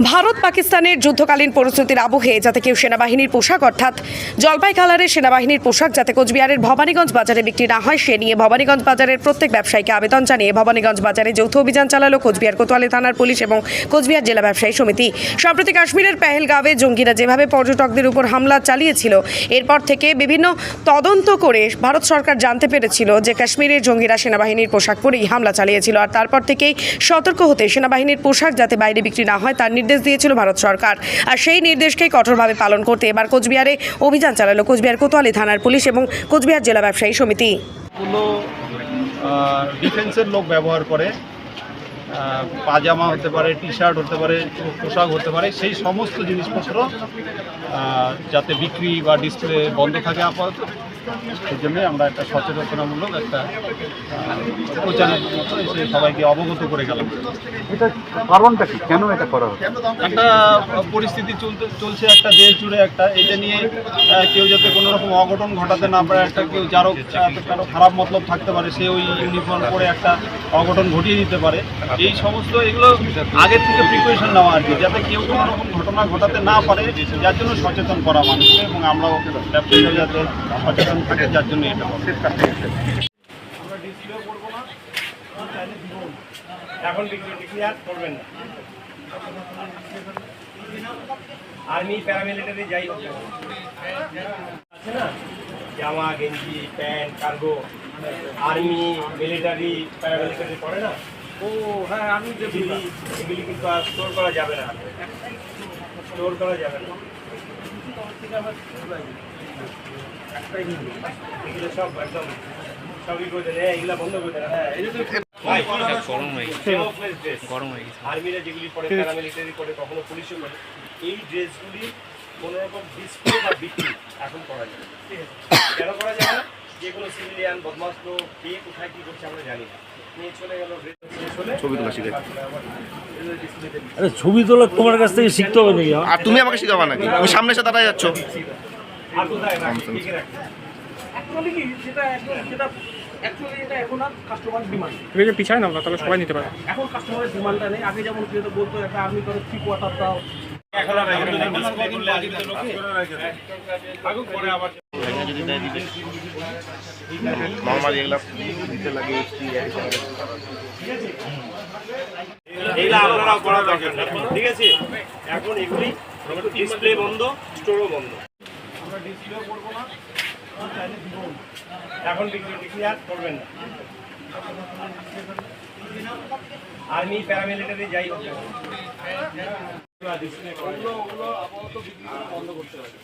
ভারত পাকিস্তানের যুদ্ধকালীন পরিস্থিতির আবহে যাতে কেউ সেনাবাহিনীর পোশাক, অর্থাৎ জলপাই কালারের সেনাবাহিনীর পোশাক যাতে কোচবিহারের ভবানীগঞ্জ বাজারে বিক্রি না হয়, সে নিয়ে ভবানীগঞ্জ বাজারের প্রত্যেক ব্যবসায়ীকে আবেদন জানিয়ে ভবানীগঞ্জ বাজারে যৌথ অভিযান চালালো কোচবিহার কোতোয়ালি থানার পুলিশ এবং কোচবিহার জেলা ব্যবসায়ী সমিতি। সম্প্রতি কাশ্মীরের পেহেলগাঁওয়ে জঙ্গিরা যেভাবে পর্যটকদের উপর হামলা চালিয়েছিল, এরপর থেকে বিভিন্ন তদন্ত করে ভারত সরকার জানতে পেরেছিল যে কাশ্মীরের জঙ্গিরা সেনাবাহিনীর পোশাক পরেই হামলা চালিয়েছিল। আর তারপর থেকেই সতর্ক হতে সেনাবাহিনীর পোশাক যাতে বাইরে বিক্রি না হয়, তার নির্দেশ দিয়েছিল ভারত সরকার। আর সেই নির্দেশকেই কঠোরভাবে পালন করতে এবার কোচবিহারে অভিযান চালালো কোচবিহার কোতোয়ালি থানার পুলিশ এবং কোচবিহার জেলা ব্যবসায়ী সমিতি। ডিফেন্সের লোক ব্যবহার করে পাজামা হতে পারে টি শার্ট হতে পারে, পোশাক হতে পারে, সেই সমস্ত জিনিসপত্র যাতে বিক্রি বা ডিসপ্লে বন্ধ থাকে আপাতত। সেই জন্যই আমরা একটা সচেতনতামূলক একটা প্রচারের মতো এসে সবাইকে অবগত করে গেলাম। এটা কারণটা কি? কেন এটা করা হচ্ছে? একটা পরিস্থিতি চলতে চলছে একটা দেশ জুড়ে একটা এটা নিয়ে কেউ যাতে কোনো রকম অঘটন ঘটাতে না পারে একটা কেউ যারও কারও খারাপ মতলব থাকতে পারে সে ওই ইউনিফর্ম পরে একটা অঘটন ঘটিয়ে দিতে পারে। এই সমস্ত এগুলো আগের থেকে প্রিপারেশন নেওয়া আর কি যাতে কেউ কোনো রকম ঘটনা ঘটাতে না পারে যার জন্য সচেতন করা মানুষকে এবং আমরাও যাতে সচেতন থাকে যার জন্য এটা। আমরা ডিসপ্লে করব না এখন আর করবেন না। আর্মি প্যারামিলিটারি যাই হোক আছে না? জামা গেঞ্জি pant cargo army military paramilitary পড়ে না? ও হ্যাঁ আমি এগুলি এগুলি কিন্তু আর স্টোর করা যাবে না। স্টোর করা যাবে না। ছবি তোলা তোমার কাছ থেকে শিখতে হবে নাকি? আর তুমি আমাকে শিখাবা নাকি? সামনে দাঁড়ায় যাচ্ছ। পিছায় নাও না তাহলে সবাই নিতে পারে। এখন কাস্টমারের ডিমান্ডটা নেই। আগে যেমন কেউ তো বলতো একটা আর্মি করে থ্রি কোয়ার্টার দাও। নর্মালি এগুলা দিতে লাগে এইগুলা আপনারাও করা দরকার। ঠিক আছে? এখন এগুলি ডিসপ্লে বন্ধ স্টোরও বন্ধ। আমরা ডিসপ্লে করব না এখন বিক্রি বিক্রি আর করবেন না। আর্মি প্যারামিলিটারি যাই হোক। ওগুলো ওগুলো আপাতত বিক্রি বন্ধ করতে হবে।